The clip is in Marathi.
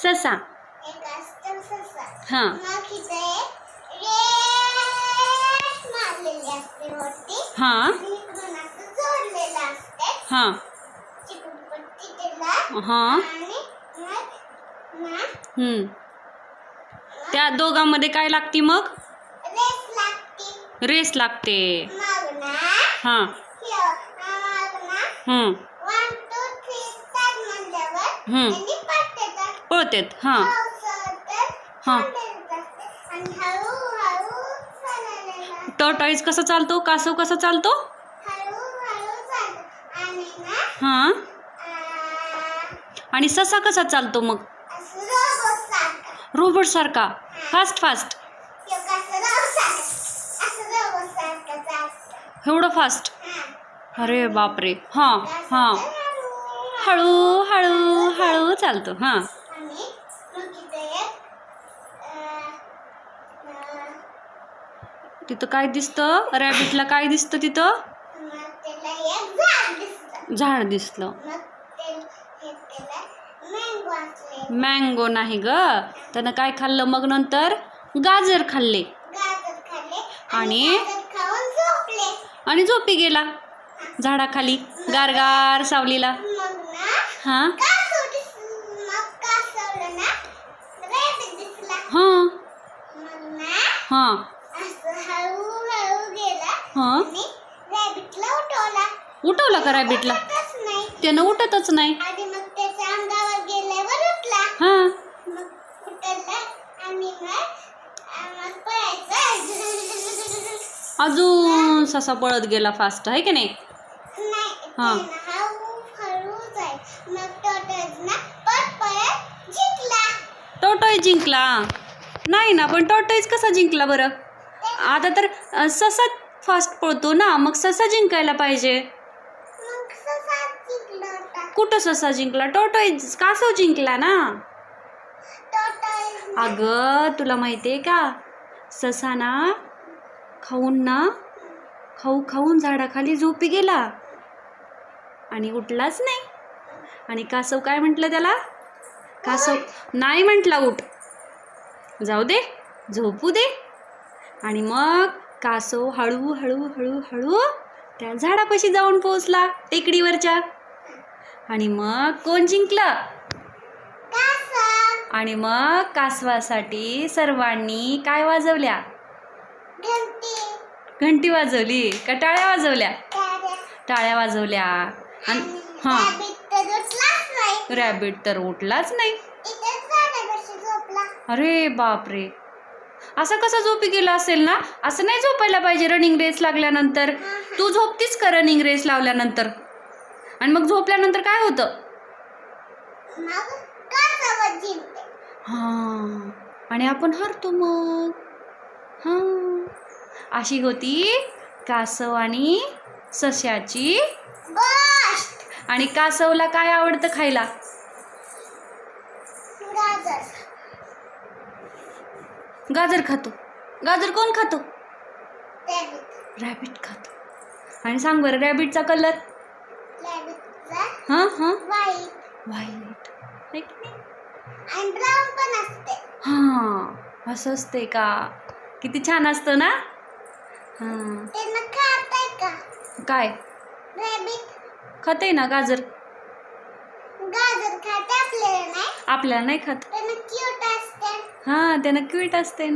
ससा. हा. हा. हा. हां. हां हां हां हम्म. त्या दोघांमध्ये काय लागते मग? रेस लागते. हा हां. हम्म. हम्म. पळतात. पळतेत हां. हा. टॉर्टॉईज कसा चालतो? कासव कसा चालतो? हां. आणि ससा कसा चालतो मग? रोबोट सारखा. फास्ट फास्ट एवढं फास्ट अरे बापरे. हां हां. हळू- हळू हळू हळू चालतो. हां. तिथं काय दिसतं? रॅबिटला काय दिसतं तिथं? झाड दिसलं. मग नाही ग. त्यानं काय खाल्लं मग नंतर? गाजर खाल्ले. गाजर खाल्ले आणि? आणि? झोपी गेला. झाडाखाली. गारगार सावलीला. हां? हां. हां. हां? उठवला. का रॅबिटला त्यानं उठतच नाही. हां. अजून ससा पळत गेला फास्ट आहे की नाही? हा. टॉटॉय जिंकला. नाही ना पण टॉटॉईज कसा जिंकला बरं? आता तर ससा फास्ट पळतो ना मग ससा जिंकायला पाहिजे. कुठं ससा जिंकला? टॉटॉईज कासव जिंकला ना? अगं तुला माहिती आहे का? ससा ना खाऊन ना खाऊ खाऊन झाडाखाली झोपी गेला. आणि उठलाच नाही. आणि कासव काय म्हटलं त्याला? कासव नाही म्हटला उठ. जाऊ दे झोपू दे. आणि मग कासव हळू हळू हळू हळू त्या झाडापाशी जाऊन पोहोचला टेकडीवरच्या. आणि मग कोण जिंकलं? आणि मग कासवासाठी सर्वांनी काय वाजवल्या? घंटी. घंटी वाजवली. का टाळ्या वाजवल्या? टाळ्या. वाजवल्या. आणि हां. रॅबिट तर उठलाच नाही. अरे बापरे. असं कसं झोपी गेला असेल ना? असं नाही झोपायला पाहिजे रनिंग रेस लागल्यानंतर. तू झोपतीस का रनिंग रेस लावल्यानंतर? आणि मग झोपल्यानंतर काय होतं? हां. आणि आपण हरतो मग. हां. अशी होती कासव आणि सश्याची आणि कासवला काय आवडतं खायला? गाजर खातो. गाजर कोण खातो? रॅबिट रॅबिट खातो. आणि सांग बरं रॅबिटचा कलर हां हां. व्हाईट हां असं असते का? किती छान असतं ना? हां. काय? रॅबिट खाते ना गाजर? गाजर खाते आपल्याला नाही खात. हां त्यानं क्वीट असते.